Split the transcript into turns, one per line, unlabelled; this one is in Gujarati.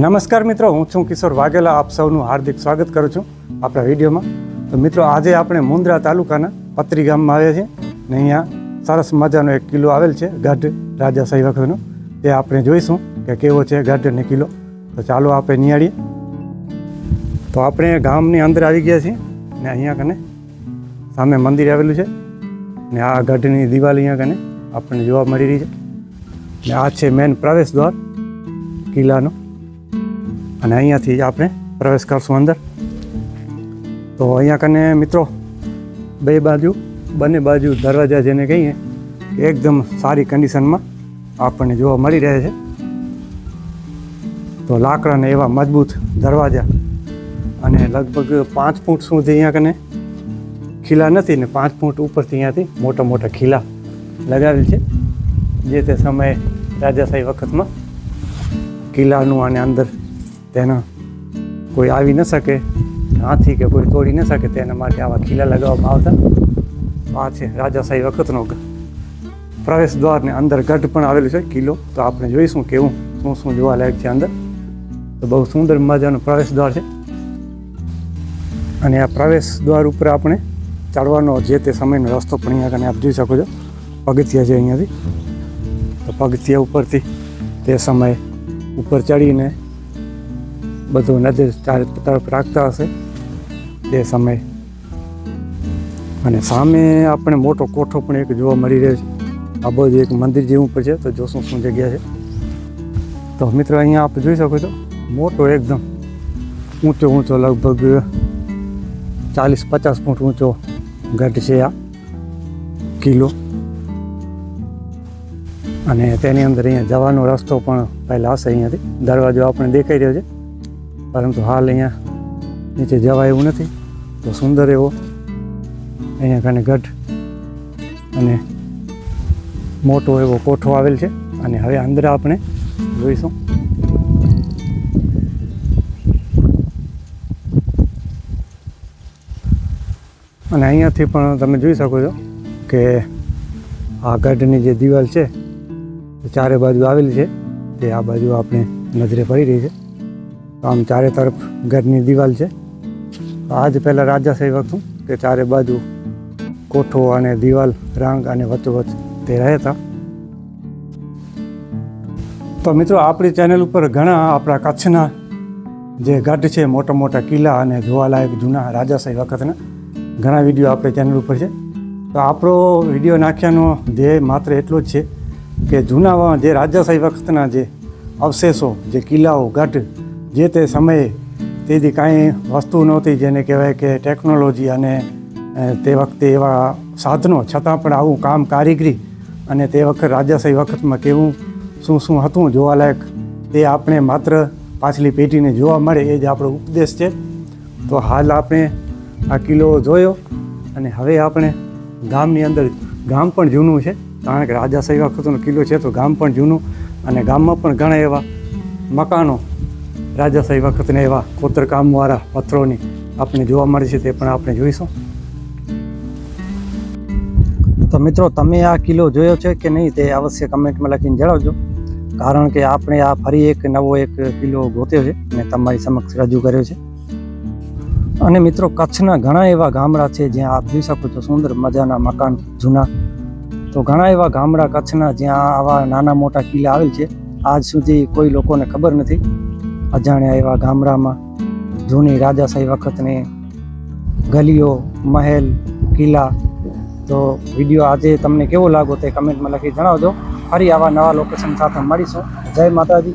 નમસ્કાર મિત્રો, હું છું કિશોર વાઘેલા. આપ સૌનું હાર્દિક સ્વાગત કરું છું આપણા વિડીયોમાં. તો મિત્રો, આજે આપણે મુંદ્રા તાલુકાના પત્રી ગામમાં આવ્યા છીએ ને અહીંયા સરસ મજાનો એક કિલ્લો આવેલ છે, ગઢ રાજા વખતનો તે આપણે જોઈશું કે કેવો છે ગઢ અને કિલ્લો. તો ચાલો આપણે નિહાળીએ. તો આપણે ગામની અંદર આવી ગયા છીએ ને અહીંયા કને સામે મંદિર આવેલું છે ને આ ગઢની દિવાલ અહીંયા કને આપણને જોવા મળી રહી છે. ને આ છે મેન પ્રવેશ દ્વાર કિલ્લાનો. અને અહીંયાથી આપણે પ્રવેશ કરશું અંદર. તો અહીંયા કને મિત્રો, બે બાજુ, બંને બાજુ દરવાજા જેને કહીએ, એકદમ સારી કન્ડિશનમાં આપણને જોવા મળી રહે છે. તો લાકડાને એવા મજબૂત દરવાજા અને લગભગ પાંચ ફૂટ સુધી અહીંયા કને ખીલા નથી ને પાંચ ફૂટ ઉપરથી અહીંયાથી મોટા મોટા ખીલા લગાવેલ છે. જે તે સમયે રાજાશાહી વખતમાં કિલ્લાનું અને અંદર તેના કોઈ આવી ન શકે, હાથી કે કોઈ તોડી ન શકે, તેના માટે આવા ખીલા લગાવવામાં આવતા. આ છે રાજાશાહી વખતનો પ્રવેશ દ્વારને અંદર ગઢ પણ આવેલું છે, કિલ્લો. તો આપણે જોઈશું કેવું શું શું જોવા લાયક છે અંદર. તો બહુ સુંદર મજાનો પ્રવેશ દ્વાર છે. અને આ પ્રવેશ દ્વાર ઉપર આપણે ચડવાનો જે તે સમયનો રસ્તો પણ અહીંયા કને આપ જોઈ શકો છો. પગથિયા છે અહીંયાથી. તો પગથિયા ઉપરથી તે સમયે ઉપર ચડીને બધું નજર ચારે તરફ રાખતા હશે તે સમયે. અને સામે આપણે મોટો કોઠો પણ એક જોવા મળી રહ્યો છે. આ બધું એક મંદિર જેવું પણ છે, તો જોશું શું જગ્યા છે. તો મિત્રો, અહીંયા આપ જોઈ શકો છો, મોટો એકદમ ઊંચો ઊંચો, લગભગ ચાલીસ પચાસ ફૂટ ઊંચો ગઢ છે આ કિલ્લો. અને તેની અંદર અહીંયા જવાનો રસ્તો પણ પહેલાં હશે અહીંયાથી. દરવાજો આપણે દેખાઈ રહ્યો છે. પરંતુ હાલ અહીંયા નીચે જવાય એવું નથી. તો સુંદર એવો અહીંયા કને ગઢ અને મોટો એવો કોઠો આવેલ છે. અને હવે અંદર આપણે જોઈશું. અને અહીંયાથી પણ તમે જોઈ શકો છો કે આ ગઢની જે દિવાલ છે ચારે બાજુ આવેલી છે. તે આ બાજુ આપણે નજરે પડી રહી છે. આમ ચારે તરફ ઘરની દિવાલ છે. આજ પહેલાં રાજાશાહી હતું કે ચારે બાજુ કોઠો અને દિવાલ, રાંગ અને વચ્ચોવચ્ચ તે રહેતા તો મિત્રો, આપણી ચેનલ ઉપર ઘણા આપણા કચ્છના જે ગઢ છે, મોટા મોટા કિલ્લા અને જોવાલાયક જૂના રાજાશાહી વખતના ઘણા વીડિયો આપણી ચેનલ ઉપર છે. તો આપણો વીડિયો નાખ્યાનો ધ્યેય માત્ર એટલો જ છે કે જૂના જે રાજાશાહી વખતના જે અવશેષો, જે કિલ્લાઓ ગઢ જે તે સમયે તેથી કાંઈ વસ્તુ નહોતી જેને કહેવાય કે ટેકનોલોજી અને તે વખતે એવા સાધનો, છતાં પણ આવું કામ કારીગરી અને તે વખત રાજાશાહી વખતમાં કેવું, શું શું હતું જોવાલાયક, તે આપણે માત્ર પાછલી પેઢીને જોવા મળે એ જ આપણો ઉપદેશ છે. તો હાલ આપણે આ કિલ્લો જોયો અને હવે આપણે ગામની અંદર, ગામ પણ જૂનું છે, કારણ કે રાજાશાહી વખતનો કિલ્લો છે તો ગામ પણ જૂનું અને ગામમાં પણ ઘણા એવા મકાનો રાજાશાહી વખતને એવા કોતરકામવાળા પથ્થરોની આપણે જોવા મળે છે તે પણ આપણે જોઈશું. તો મિત્રો, તમે આ કિલ્લો જોયો છે કે નહીં તે અવશ્ય કમેન્ટમાં લખીને જણાવજો. કારણ કે આપણે આ ફરી એક નવો એક કિલ્લો ગોત્યો છે અને તમારી સમક્ષ રજૂ કર્યો છે. અને મિત્રો, કચ્છના ઘણા એવા ગામડા છે જ્યાં આપ જોઈ શકો છો સુંદર મજાના મકાન જૂના. તો ઘણા એવા ગામડા કચ્છના જ્યાં આવા નાના મોટા કિલ્લા આવેલ છે. આજ સુધી કોઈ લોકોને ખબર નથી. અજાણ્યા એવા ગામડામાં જૂની રાજાશાહી વખતની ગલીઓ, મહેલ, કિલ્લા. તો વીડિયો આજે તમને કેવો લાગો તે કમેન્ટમાં લખી જણાવજો. ફરી આવા નવા લોકેશન સાથે મળીશું. જય માતાજી.